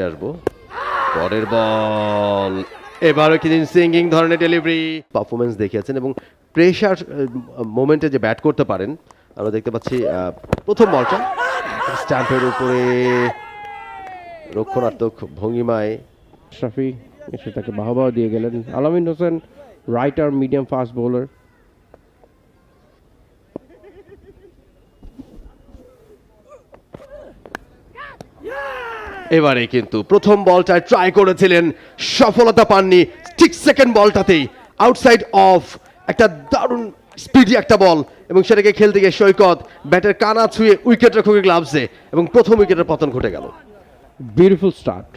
আসব। পরের বল। এবারও কিন্তু সিঙ্গিং ধরনের ডেলিভারি পারফরমেন্স দেখিয়েছেন এবং প্রেশার মোমেন্টে যে ব্যাট করতে পারেন, আমরা দেখতে পাচ্ছি প্রথম বলটা। স্ট্যাম্পের উপরে রক্ষণাত্মক ভঙ্গিমায়। আশরাফি এসে তাকে বাহবাহ দিয়ে গেলেন। Alamin Hossain right arm medium fast bowler এবারে কিন্তু প্রথম বলটায় ট্রাই করেছিলেন, সফলতা পাননি, ঠিক সেকেন্ড বলটাতেই আউটসাইড অফ একটা দারুণ স্পিডি একটা বল, এবং সেটাকে খেলতে গিয়ে সৈকত, ব্যাটের কানা ছুঁয়ে উইকেট রক্ষকের গ্লাভসে এবং প্রথম উইকেটের পতন ঘটে গেল। বিউটিফুল স্টার্ট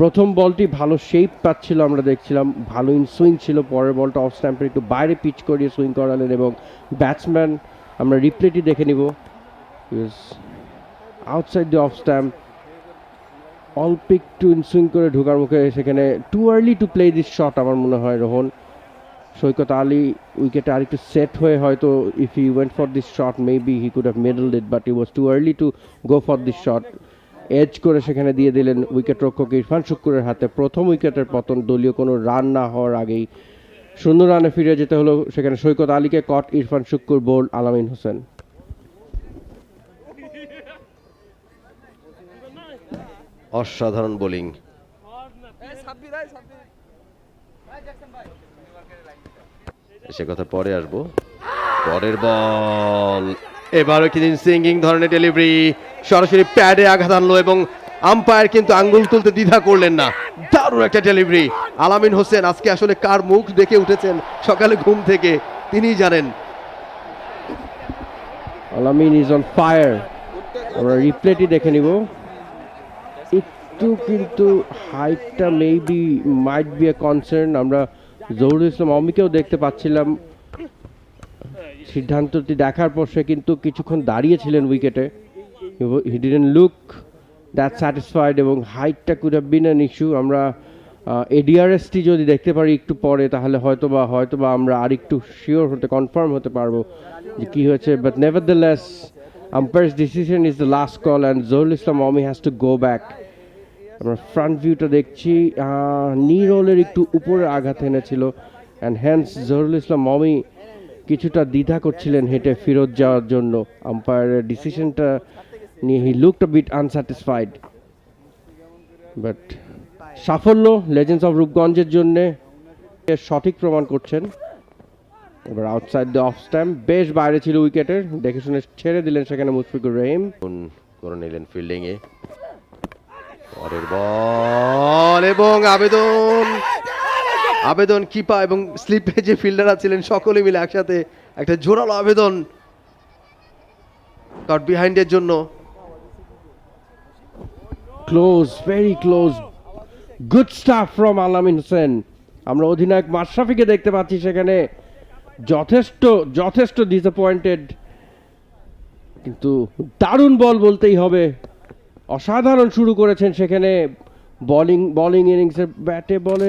প্রথম বলটি ভালো শেপ পাচ্ছিল, আমরা দেখছিলাম, ভালো ইন সুইং ছিল, পরের বলটা অফ স্ট্যাম্পের একটু বাইরে পিচ করিয়ে সুইং করালেন, এবং ব্যাটসম্যান আমরা রিপ্লেটি দেখে নিব। আউটসাইড দি অফ স্ট্যাম্প অল্প একটু ইন সুইং করে ঢোকার মুখে সেখানে too early to play this shot আমার মনে হয়, রোহন। সৈকত আলী উইকেটে আরেকটু সেট হয়ে হয়তো if he went for this shot maybe he could have middle it but he was too early to go for this shot edge করে সেখানে দিয়ে দিলেন উইকেট রক্ষক ইরফান শুক্কুরের হাতে। প্রথম উইকেটের পতন, দলীয় কোনো রান না হওয়ার আগেই। শূন্য রানে ফিরে যেতে হলো সেখানে সৈকত আলীকে কট ইরফান শুক্কুর বোল্ড আলামিন হোসেন। অসাধারণ বোলিং। সে কথা পরে আসব। পরের বল। এবারও কিন্তু সিঙ্গিং ধরনের ডেলিভারি সরাসরি প্যাডে আঘাত আনলো এবং আম্পায়ার কিন্তু আঙ্গুল তুলতে দ্বিধা করলেন না। দারুণ একটা ডেলিভারি আলামিন হোসেন আজকে আসলে কার মুখ দেখে উঠেছেন সকালে ঘুম থেকে, তিনিই জানেন। আলামিন ইজ অন ফায়ার আমরা রিপ্লেটি দেখে নিব। একটু কিন্তু হাইটটা maybe might be a concern আমরা জহুরুল ইসলাম অমিকেও দেখতে পাচ্ছিলাম। সিদ্ধান্তটি দেখার পর সে কিন্তু কিছুক্ষণ দাঁড়িয়েছিলেন উইকেটে he didn't look that satisfied এবং হাইটটা could have been an issue আমরা এডিআরএসটি যদি দেখতে পারি একটু পরে, তাহলে হয়তো বা হয়তো বা আমরা আরেকটু শিওর হতে কনফার্ম হতে পারব যে কী হয়েছে। But nevertheless umpire's decision is the last call and Jahurul Islam Omi has to go back আমরা ফ্রন্ট ভিউটা দেখছি নি রোলের একটু উপরে আঘাত এনেছিল অ্যান্ড হ্যান্স জহুরুল ইসলাম মমি কিছুটা দ্বিধা করছিলেন হেঁটে ফেরত যাওয়ার জন্য। আম্পায়ারের ডিসিশনটা নিয়ে he looked bit unsatisfied but সাফল্য লেজেন্ডস অফ রূপগঞ্জের জন্যে সঠিক প্রমাণ করছেন। এবার আউটসাইড দ্য অফ স্ট্যাম্প বেশ বাইরে ছিল উইকেটের দেখে শুনে ছেড়ে দিলেন সেখানে মুশফিকুর রহিম। করে নিলেন ফিল্ডিং এ। পরের বল এবং আবেদন। আবেদন কিপা এবং স্লিপে যে ফিল্ডাররা ছিলেন সকলে মিলে একসাথে একটা জোরালো আবেদন। কাট বিহাইন্ডের জন্য। Close very close good stuff from Alamin Hossain আমরা অধিনায়ক মাশরাফিকে দেখতে পাচ্ছি সেখানে। যথেষ্ট যথেষ্ট ডিসঅ্যাপয়েন্টেড কিন্তু দারুণ বল বলতেই হবে অসাধারণ শুরু করেছেন সেখানে বোলিং বোলিং ইনিংসের ব্যাটে বলে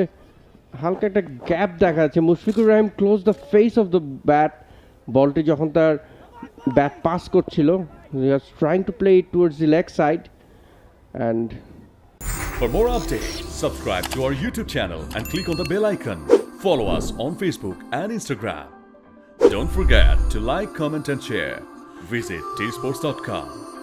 হালকা একটা গ্যাপ দেখা যাচ্ছে Mushfiqur Rahim close the face of the bat বলটি যখন তার ব্যাট পাস করছিল trying to play it towards the leg side and For more updates, subscribe to our YouTube channel and click on the bell icon. Follow us on Facebook and Instagram. Don't forget to like, comment, and share. Visit tsports.com.